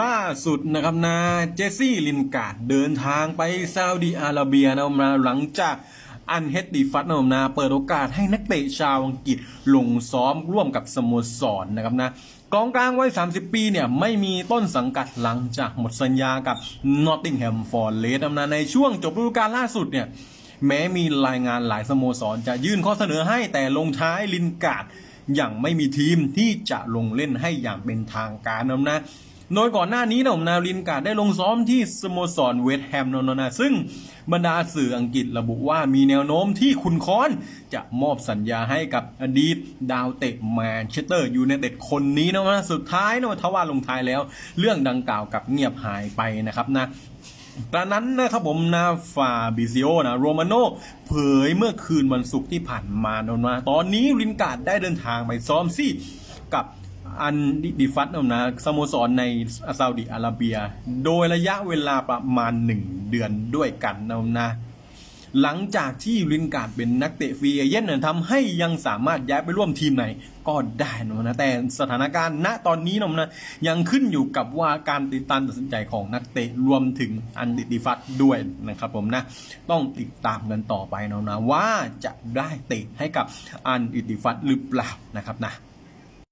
ล่าสุดนะครับนะเจสซี่ลินการ์ดเดินทางไปซาอุดีอาระเบียนะมาหลังจากอันเฮดดีฟัตนะนะเปิดโอกาสให้นักเตะชาวอังกฤษลงซ้อมร่วมกับสโมสรนะครับนะกองกลางวัย 30 ปีเนี่ยไม่มีต้นสังกัดหลังจากหมดสัญญากับนอตติงแฮมฟอร์เรสนะในช่วงจบฤดูกาลล่าสุดเนี่ยแม้มีรายงานหลายสโมสรจะยื่นข้อเสนอให้แต่ลงท้ายลินการ์ดอย่างไม่มีทีมที่จะลงเล่นให้อย่างเป็นทางการนะนะ โดยก่อนหน้านี้นะผมนาลินกาดได้ลงซ้อมที่สโมสรเวสต์แฮมนะนะซึ่งบรรดาสื่ออังกฤษระบุว่ามีแนวโน้มที่คุณคอนจะมอบสัญญาให้กับอดีตดาวเตะแมนเชสเตอร์ยูไนเต็ดคนนี้นะนะสุดท้ายนะทว่าลงท้ายแล้ว เรื่องดังกล่าวกับเงียบหายไปนะครับนะตอนนั้นนะครับผมนาฟาบิซิโอนะโรมาโนเผยเมื่อคืนวันศุกร์ที่ผ่านมานนะตอนนี้ลินการ์ดได้เดินทางไปซ้อมซี่กับ อันดิฟัตนะนะสโมสรในซาอุดิอาระเบีย โดยระยะเวลาประมาณ 1 เดือนด้วยกันนะนะหลังจากที่ลินการ์ดเป็นนักเตะฟรีเอเย่นทำให้ยังสามารถย้ายไปร่วมทีมไหนก็ได้นะ แต่สถานการณ์ณตอนนี้นะนะยังขึ้นอยู่กับว่าการติดตามตัดสินใจของนักเตะรวมถึงอันดิติฟัตด้วยนะครับผมนะ ต้องติดตามกันต่อไปนะนะว่าจะได้เตะให้กับอันดิติฟัตหรือเปล่านะครับนะ